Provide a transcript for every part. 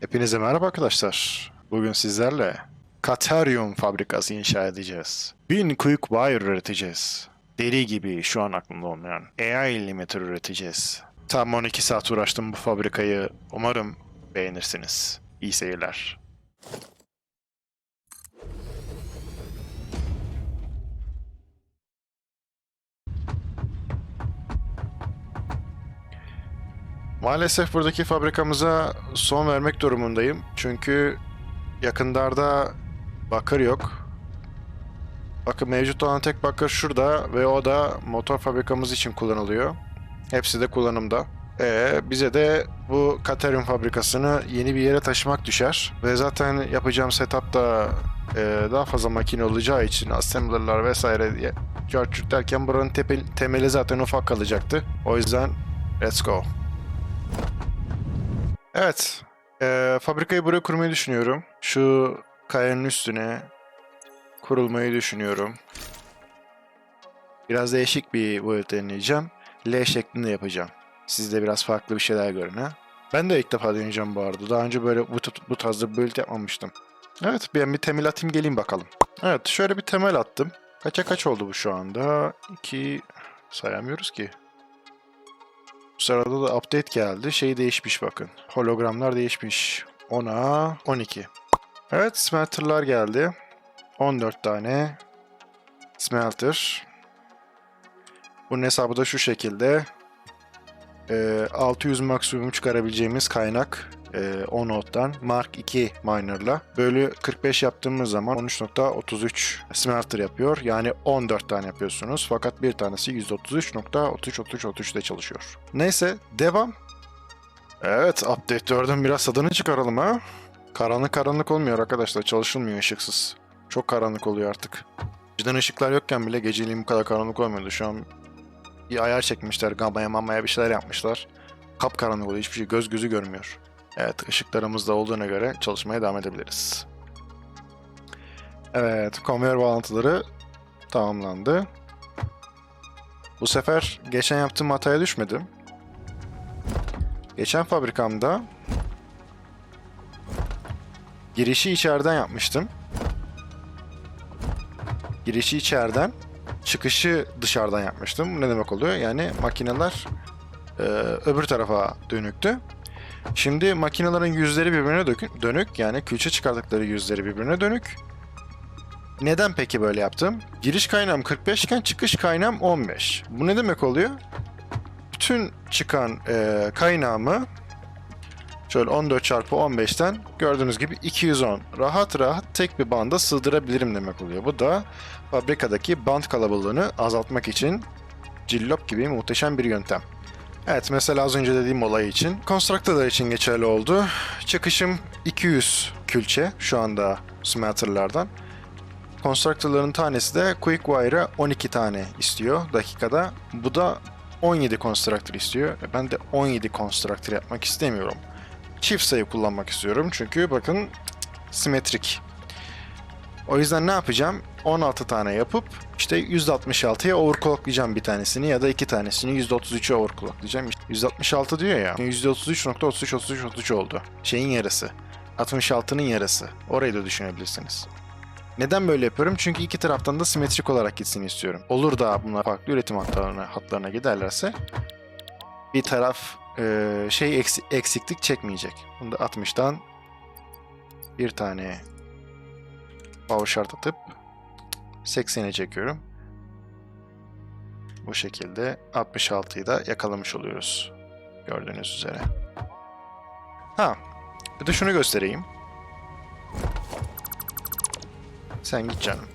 Hepinize merhaba arkadaşlar. Bugün sizlerle Katerium fabrikası inşa edeceğiz. 1000 quick wire üreteceğiz. Deli gibi şu an aklımda olmayan AI limiter üreteceğiz. Tam 12 saat uğraştım bu fabrikayı. Umarım beğenirsiniz. İyi seyirler. Maalesef buradaki fabrikamıza son vermek durumundayım. Çünkü yakınlarda bakır yok. Bakın mevcut olan tek bakır şurada ve o da motor fabrikamız için kullanılıyor. Hepsi de kullanımda. Ee, bize de bu Katerium fabrikasını yeni bir yere taşımak düşer. Ve zaten yapacağım setup da e, daha fazla makine olacağı için assemblerlar vesaire diye çarçurt derken buranın temeli zaten ufak kalacaktı. O yüzden let's go. Evet. eee, fabrikayı buraya kurmayı düşünüyorum. Şu kayanın üstüne kurulmayı düşünüyorum. Biraz değişik bir boyut deneyeceğim. L şeklinde yapacağım. Siz de biraz farklı bir şeyler görün ha. Ben de ilk defa deneyeceğim bu arada. Daha önce böyle bu, bu tarzda bir build yapmamıştım. Evet ben bir temel atayım geleyim bakalım. Evet şöyle bir temel attım. Kaça kaç oldu bu şu anda? 2 sayamıyoruz ki. Bu sırada da update geldi. Şey değişmiş bakın. Hologramlar değişmiş. 10'a 12. Evet smelterlar geldi. 14 tane smelter. Bunun hesabı da şu şekilde. Ee, 600 maksimum çıkarabileceğimiz kaynak e, 10 nottan Mark 2 miner'la bölü 45 yaptığımız zaman 13.33 smelter yapıyor. Yani 14 tane yapıyorsunuz. Fakat bir tanesi %33.3333'de çalışıyor. Neyse devam. Evet update 4'ün biraz tadını çıkaralım ha. Karanlık karanlık olmuyor arkadaşlar. Çalışılmıyor ışıksız. Çok karanlık oluyor artık. Cidden ışıklar yokken bile geceliğin bu kadar karanlık olmuyordu. Şu an bir ayar çekmişler. Gamaya mamaya bir şeyler yapmışlar. Kap karanlık oluyor. Hiçbir şey göz gözü görmüyor. Evet ışıklarımız da olduğuna göre çalışmaya devam edebiliriz. Evet konveyör bağlantıları tamamlandı. Bu sefer geçen yaptığım hataya düşmedim. Geçen fabrikamda girişi içeriden yapmıştım. Girişi içeriden, çıkışı dışarıdan yapmıştım. Ne demek oluyor? Yani makineler e, öbür tarafa dönüktü. Şimdi makinelerin yüzleri birbirine dönük. Yani külçe çıkardıkları yüzleri birbirine dönük. Neden peki böyle yaptım? Giriş kaynağım 45 iken çıkış kaynağım 15. Bu ne demek oluyor? Bütün çıkan e, kaynağımı şöyle 14 çarpı 15'ten gördüğünüz gibi 210 rahat rahat tek bir banda sığdırabilirim demek oluyor. Bu da fabrikadaki band kalabalığını azaltmak için cillop gibi muhteşem bir yöntem. Evet mesela az önce dediğim olay için Constructor'lar için geçerli oldu. Çıkışım 200 külçe şu anda smelterlardan. Constructor'ların tanesi de Quick Wire'a 12 tane istiyor dakikada. Bu da 17 Constructor istiyor. Ben de 17 Constructor yapmak istemiyorum. Çift sayı kullanmak istiyorum çünkü bakın simetrik. O yüzden ne yapacağım? 16 tane yapıp işte %66'ya overclocklayacağım bir tanesini ya da iki tanesini %33'e overclocklayacağım. İşte %66 diyor ya. %33.3333 oldu. Şeyin yarısı. 66'nın yarısı. Orayı da düşünebilirsiniz. Neden böyle yapıyorum? Çünkü iki taraftan da simetrik olarak gitsin istiyorum. Olur da bunlar farklı üretim hatlarına, hatlarına giderlerse bir taraf e, şey eksi- eksiklik çekmeyecek. Bunu da 60'tan bir tane power shard atıp 80'e çekiyorum. Bu şekilde 66'yı da yakalamış oluyoruz. Gördüğünüz üzere. Ha, bir de şunu göstereyim. Sen git canım.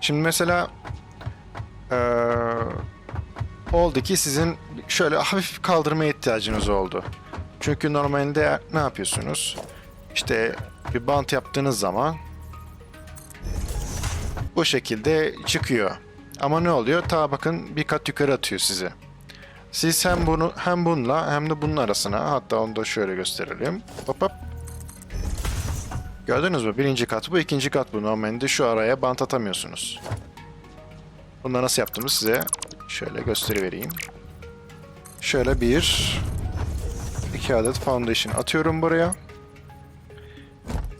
Şimdi mesela eee oldu ki sizin şöyle hafif kaldırmaya ihtiyacınız oldu. Çünkü normalde ne yapıyorsunuz? İşte bir bant yaptığınız zaman bu şekilde çıkıyor. Ama ne oluyor? Ta bakın bir kat yukarı atıyor sizi. Siz hem bunu hem bununla hem de bunun arasına hatta onu da şöyle gösterelim. Hop hop. Gördünüz mü? Birinci kat bu, ikinci kat bu. Normalde şu araya bant atamıyorsunuz. Bunu nasıl yaptığımı size şöyle gösterivereyim. Şöyle bir, 2 adet foundation atıyorum buraya.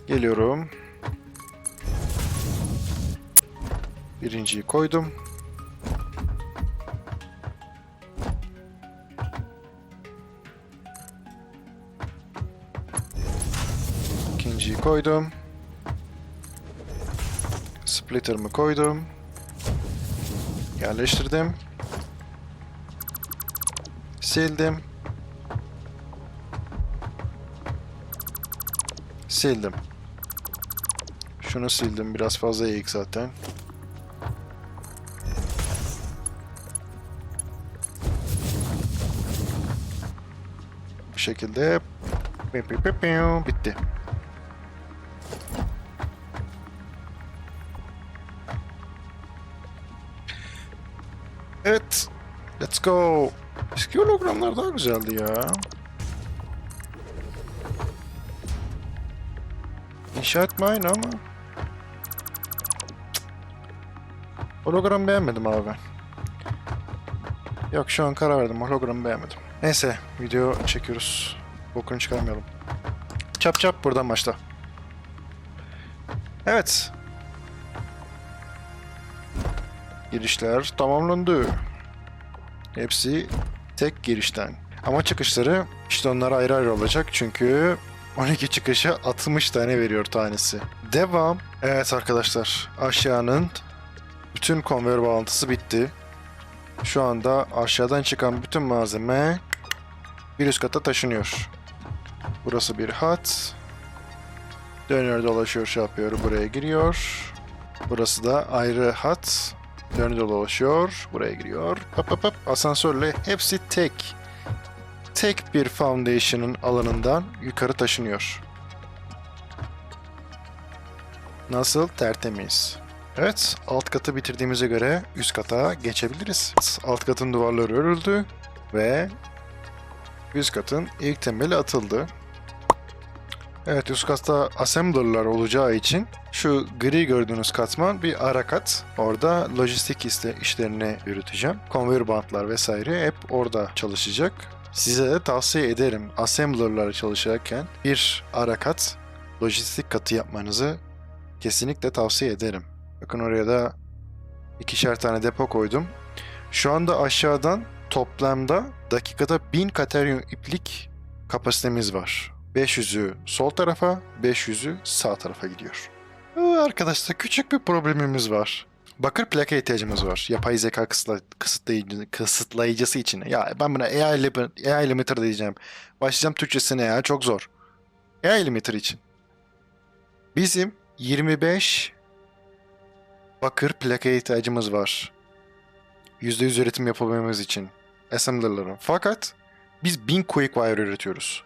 Geliyorum. Birinciyi koydum. İkinciyi koydum. Splitter'ımı koydum. Yerleştirdim. Sildim. Sildim. Şunu sildim. Biraz fazla eğik zaten. Bu şekilde bitti. Evet. Let's go. Eski hologramlar daha güzeldi ya. İnşaat mı ama. Hologram beğenmedim abi ben. Yok şu an karar verdim. Hologramı beğenmedim. Neyse video çekiyoruz. Bokunu çıkarmayalım. Çap çap buradan başla. Evet. Girişler tamamlandı. Hepsi tek girişten. Ama çıkışları işte onlar ayrı ayrı olacak çünkü 12 çıkışa 60 tane veriyor tanesi. Devam. Evet arkadaşlar aşağının bütün konveyör bağlantısı bitti. Şu anda aşağıdan çıkan bütün malzeme bir üst kata taşınıyor. Burası bir hat. Dönüyor dolaşıyor şey yapıyor buraya giriyor. Burası da ayrı hat. Dönüyor dolaşıyor buraya giriyor. Hop hop hop asansörle hepsi tek. Tek bir foundation'ın alanından yukarı taşınıyor. Nasıl? Tertemiz. Evet, alt katı bitirdiğimize göre üst kata geçebiliriz. Alt katın duvarları örüldü ve üst katın ilk temeli atıldı. Evet, üst katta assembler'lar olacağı için şu gri gördüğünüz katman bir ara kat. Orada lojistik işlerini yürüteceğim. Konveyör bantlar vesaire hep orada çalışacak. Size de tavsiye ederim assembler'lar çalışırken bir ara kat, lojistik katı yapmanızı kesinlikle tavsiye ederim. Bakın oraya da ikişer tane depo koydum. Şu anda aşağıdan toplamda dakikada 1000 kateryum iplik kapasitemiz var. 500'ü sol tarafa, 500'ü sağ tarafa gidiyor. Ee, Arkadaşlar küçük bir problemimiz var. Bakır plaka ihtiyacımız var. Yapay zeka kısıtla, kısıtlayıcı, kısıtlayıcısı için. Ya ben buna AI, lim- AI limiter diyeceğim. Başlayacağım Türkçesine ya çok zor. AI limiter için. Bizim 25 bakır plaka ihtiyacımız var. %100 üretim yapabilmemiz için. Assembler'ların. Fakat biz 1000 quick wire üretiyoruz.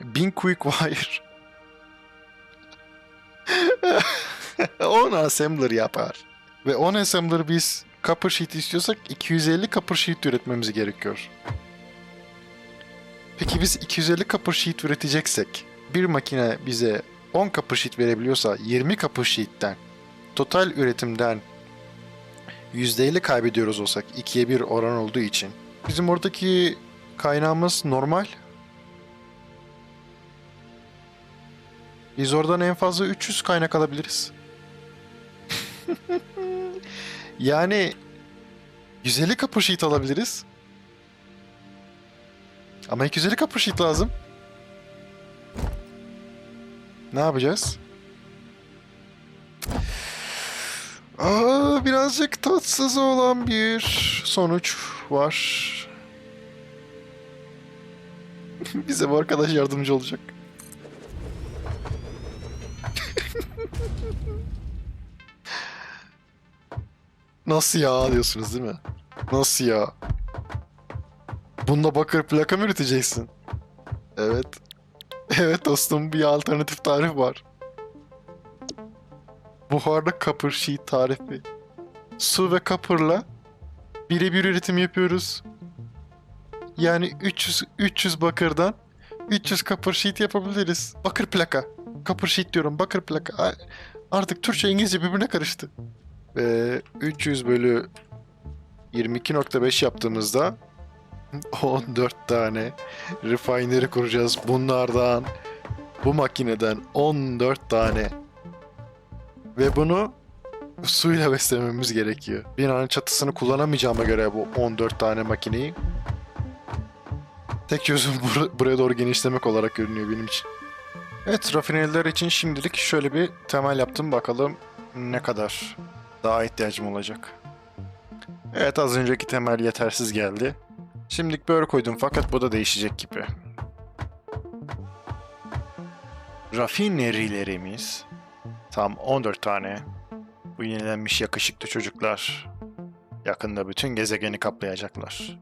1000 quick wire 10 assembler yapar. Ve 10 assembler biz copper sheet istiyorsak 250 copper sheet üretmemiz gerekiyor. Peki biz 250 copper sheet üreteceksek bir makine bize 10 copper sheet verebiliyorsa 20 copper sheet'ten total üretimden %50 kaybediyoruz olsak 2'ye 1 oran olduğu için bizim oradaki kaynağımız normal. Biz oradan en fazla 300 kaynak alabiliriz. yani 150 copper sheet alabiliriz. Ama 250 copper sheet lazım. Ne yapacağız? Aa, birazcık tatsız olan bir sonuç var. Bize bu arkadaş yardımcı olacak. Nasıl ya diyorsunuz değil mi? Nasıl ya? Bunda bakır plaka mı üreteceksin? Evet. Evet dostum bir alternatif tarif var. Buharlı copper sheet tarifi. Su ve copper'la birebir üretim yapıyoruz. Yani 300 300 bakırdan 300 copper sheet yapabiliriz. Bakır plaka. Copper sheet diyorum bakır plaka. Artık Türkçe İngilizce birbirine karıştı. Ve 300 bölü 22.5 yaptığımızda 14 tane refinery kuracağız. Bunlardan bu makineden 14 tane. Ve bunu suyla beslememiz gerekiyor. Binanın çatısını kullanamayacağıma göre bu 14 tane makineyi tek çözüm bur- buraya doğru genişlemek olarak görünüyor benim için. Evet rafineriler için şimdilik şöyle bir temel yaptım. Bakalım ne kadar daha ihtiyacım olacak. Evet az önceki temel yetersiz geldi. Şimdilik böyle koydum fakat bu da değişecek gibi. Rafinerilerimiz tam 14 tane. Bu yenilenmiş yakışıklı çocuklar yakında bütün gezegeni kaplayacaklar.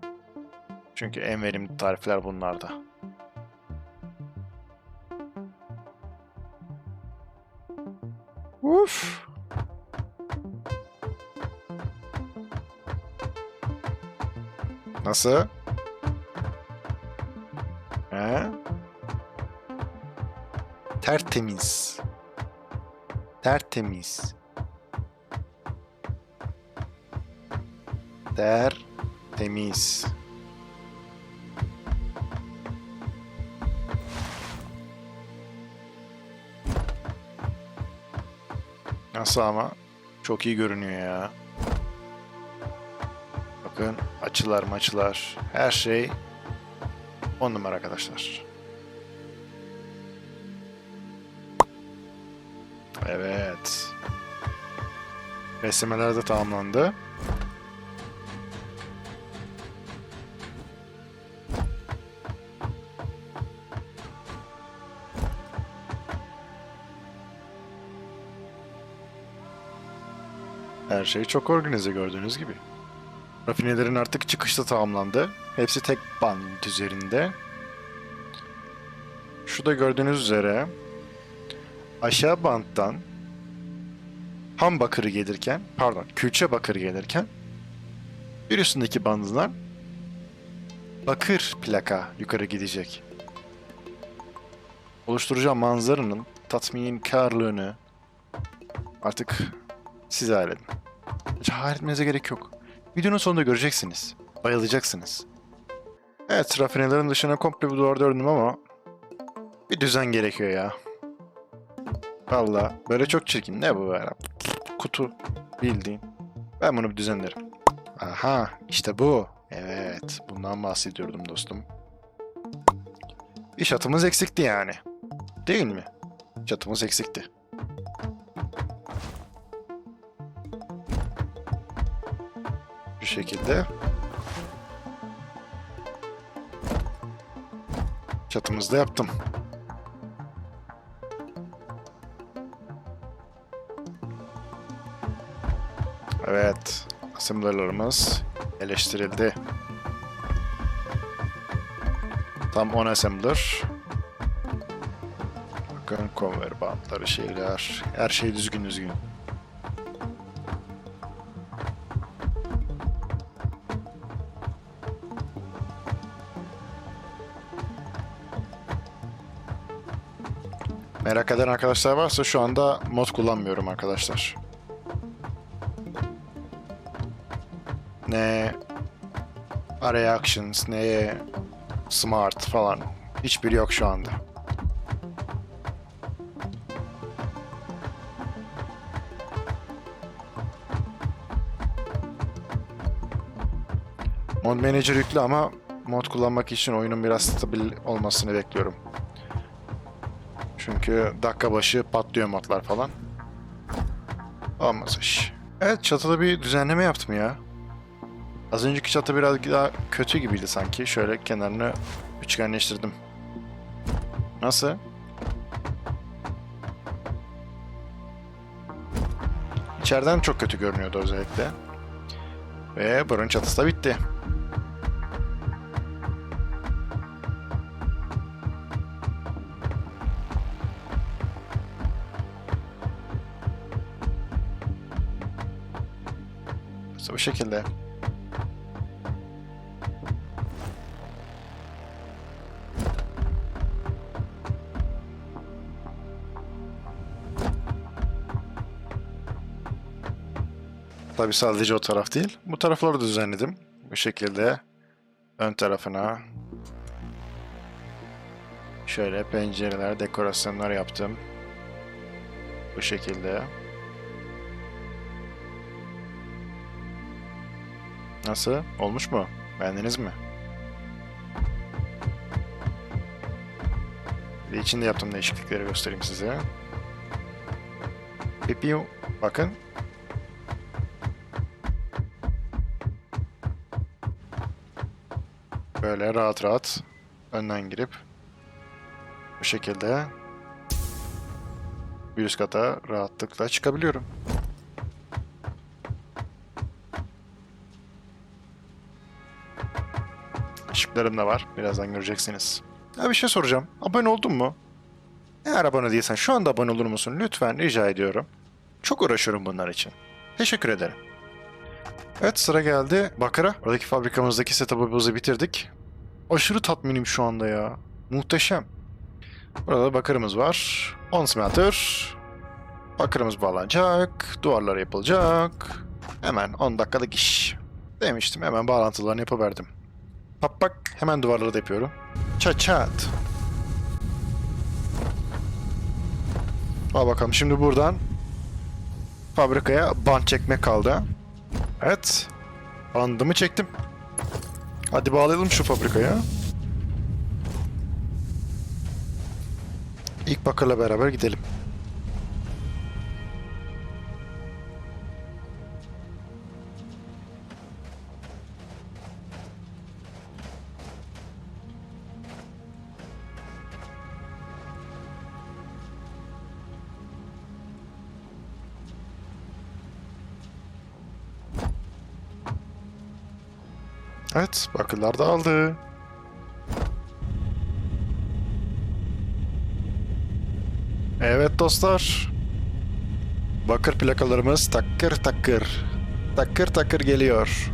Çünkü en verimli tarifler bunlarda. Uf. Nasıl? He? Tertemiz. Tertemiz. Tertemiz. Nasıl ama? Çok iyi görünüyor ya. Bakın açılar maçılar her şey on numara arkadaşlar. Beslemeler de tamamlandı. Her şey çok organize gördüğünüz gibi. Rafinelerin artık çıkışta tamamlandı. Hepsi tek band üzerinde. Şurada gördüğünüz üzere aşağı banttan ham bakırı gelirken, pardon külçe bakırı gelirken bir üstündeki bandından bakır plaka yukarı gidecek. Oluşturacağım manzaranın tatminkarlığını artık siz hayal edin. Hiç hayal etmenize gerek yok. Videonun sonunda göreceksiniz. Bayılacaksınız. Evet, rafinelerin dışına komple bir duvar ördüm ama bir düzen gerekiyor ya. Valla böyle çok çirkin. Ne bu böyle? Kutu bildiğin. Ben bunu bir düzenlerim. Aha işte bu. Evet bundan bahsediyordum dostum. Bir çatımız eksikti yani. Değil mi? Çatımız eksikti. Bu şekilde. Çatımızı da yaptım. Evet. Assemblerlarımız eleştirildi. Tam 10 assembler. Bakın conveyor bantları şeyler. Her şey düzgün düzgün. Merak eden arkadaşlar varsa şu anda mod kullanmıyorum arkadaşlar. Ne Reactions, ne Smart falan. Hiçbiri yok şu anda. Mod Manager yüklü ama mod kullanmak için oyunun biraz stabil olmasını bekliyorum. Çünkü dakika başı patlıyor modlar falan. Olmaz iş. Evet çatıda bir düzenleme yaptım ya. Az önceki çatı biraz daha kötü gibiydi sanki. Şöyle kenarını üçgenleştirdim. Nasıl? İçeriden çok kötü görünüyordu özellikle. Ve buranın çatısı da bitti. İşte bu şekilde. Tabi sadece o taraf değil. Bu tarafları düzenledim. Bu şekilde ön tarafına şöyle pencereler, dekorasyonlar yaptım. Bu şekilde. Nasıl? Olmuş mu? Beğendiniz mi? Bir de içinde yaptığım değişiklikleri göstereyim size. Pipiu. Bakın. Böyle rahat rahat önden girip bu şekilde bir üst kata rahatlıkla çıkabiliyorum. Işıklarım da var. Birazdan göreceksiniz. Ya bir şey soracağım. Abone oldun mu? Eğer abone değilsen şu anda abone olur musun? Lütfen rica ediyorum. Çok uğraşıyorum bunlar için. Teşekkür ederim. Evet sıra geldi Bakır'a. Oradaki fabrikamızdaki setup'ımızı bitirdik. Aşırı tatminim şu anda ya. Muhteşem. Burada bakırımız var. 10 smelter. Bakırımız bağlanacak. Duvarlar yapılacak. Hemen 10 dakikalık iş. Demiştim hemen bağlantılarını yapıverdim. Bak bak hemen duvarları da yapıyorum. Çat çat. Al bakalım şimdi buradan fabrikaya bant çekmek kaldı. Evet. Bandımı çektim. Hadi bağlayalım şu fabrikaya. İlk bakırla beraber gidelim. Evet, bakırlar da aldı. Evet dostlar. Bakır plakalarımız takır takır. Takır takır geliyor.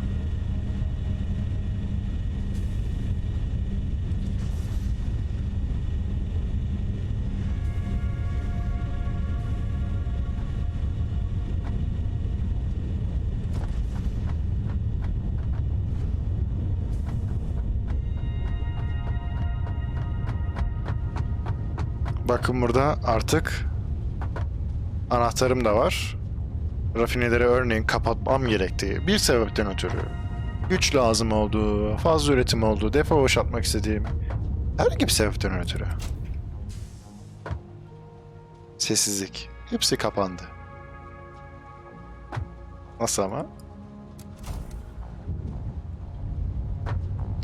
Bakın burada artık anahtarım da var. Rafineleri örneğin kapatmam gerektiği bir sebepten ötürü. Güç lazım olduğu, fazla üretim olduğu, defa boşaltmak istediğim herhangi bir sebepten ötürü. Sessizlik. Hepsi kapandı. Nasıl ama?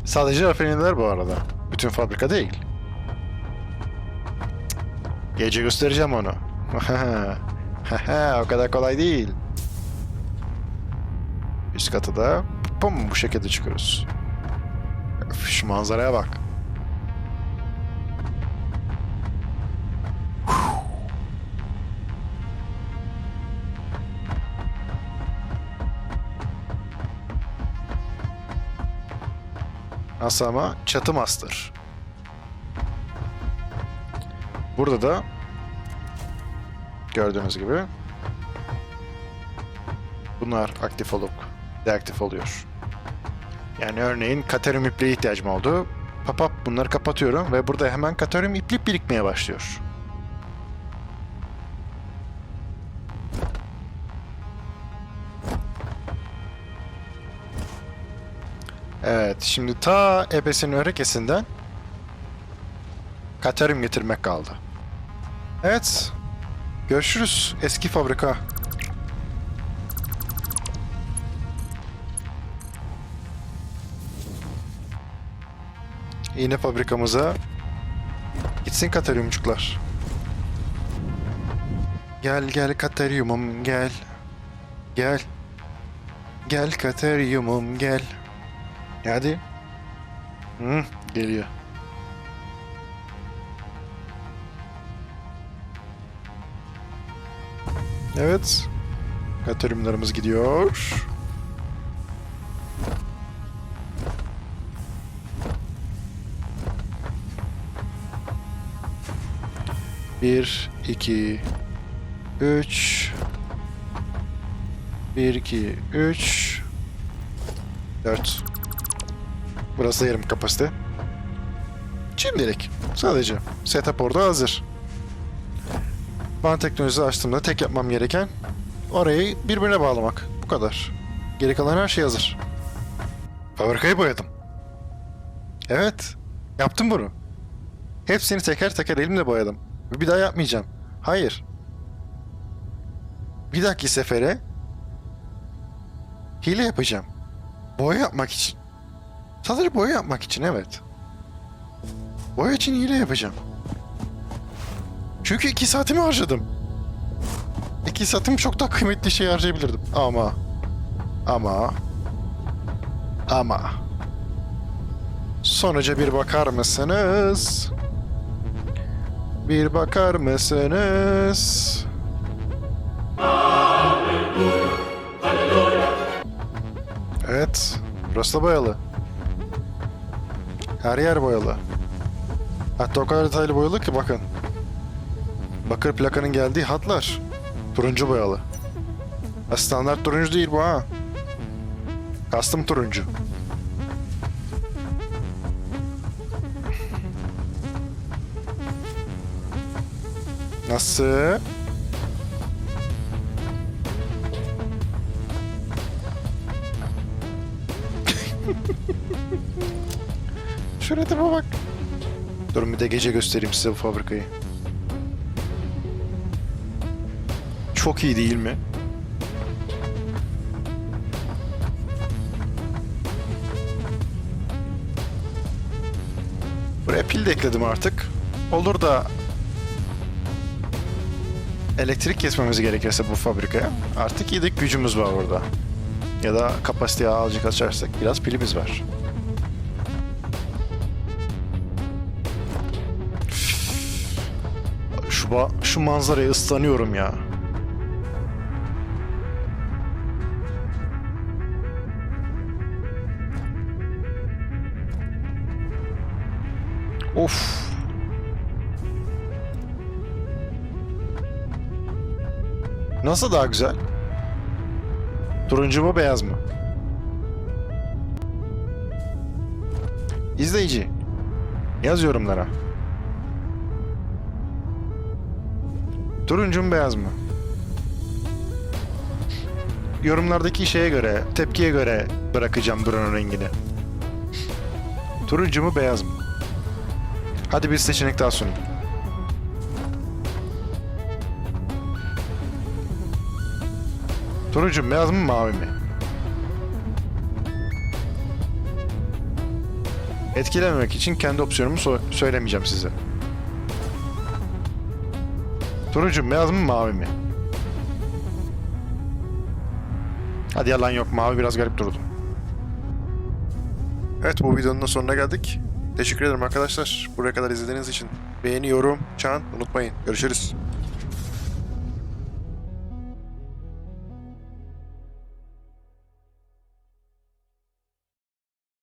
Sadece rafineler bu arada. Bütün fabrika değil. Gece göstereceğim onu. o kadar kolay değil. Üst katı da pum bu şekilde çıkıyoruz. Öf, şu manzaraya bak. Nasıl ama? Çatı master. Burada da gördüğünüz gibi bunlar aktif olup deaktif oluyor. Yani örneğin katerium ipliğe ihtiyacım oldu. Papap bunları kapatıyorum ve burada hemen katerium iplik birikmeye başlıyor. Evet, şimdi ta ebesinin örekesinden Katerium getirmek kaldı. Evet. Görüşürüz eski fabrika. Yine fabrikamıza gitsin Kateriumcuklar. Gel gel Kateriumum gel. Gel. Gel Kateriumum gel. Hadi. Hı, geliyor. Evet. Katerimlerimiz gidiyor. Bir, iki, üç. Bir, iki, üç. Dört. Burası yarım kapasite. Şimdilik. Sadece. Setup orada hazır. Van teknolojisi açtığımda tek yapmam gereken orayı birbirine bağlamak. Bu kadar. Geri kalan her şey hazır. Fabrikayı boyadım. Evet. Yaptım bunu. Hepsini teker teker elimle boyadım. Bir daha yapmayacağım. Hayır. Bir dahaki sefere hile yapacağım. Boya yapmak için. Sadece boya yapmak için evet. Boya için hile yapacağım. Çünkü iki saatimi harcadım. İki saatimi çok daha kıymetli şey harcayabilirdim. Ama... Ama... Ama... Sonuca bir bakar mısınız? Bir bakar mısınız? Evet, burası da boyalı. Her yer boyalı. Hatta o kadar detaylı boyalı ki bakın. Bakır plakanın geldiği hatlar turuncu boyalı. Ha, standart turuncu değil bu ha. Custom turuncu. Nasıl? Şuraya tipe bak. Durun bir de gece göstereyim size bu fabrikayı. Çok iyi değil mi? Buraya pil de ekledim artık. Olur da elektrik kesmemiz gerekirse bu fabrikaya artık yedek gücümüz var orada. Ya da kapasiteyi azıcık açarsak biraz pilimiz var. Şu, şu manzaraya ıslanıyorum ya. Nasıl daha güzel? Turuncu mu beyaz mı? İzleyici. Yaz yorumlara. Turuncu mu beyaz mı? Yorumlardaki şeye göre, tepkiye göre bırakacağım buranın rengini. Turuncu mu beyaz mı? Hadi bir seçenek daha sunayım. Turuncu beyaz mı mavi mi? Etkilememek için kendi opsiyonumu so- söylemeyeceğim size. Turuncu beyaz mı mavi mi? Hadi yalan yok mavi biraz garip durdu. Evet bu videonun sonuna geldik. Teşekkür ederim arkadaşlar. Buraya kadar izlediğiniz için. Beğeni, yorum, çan unutmayın. Görüşürüz.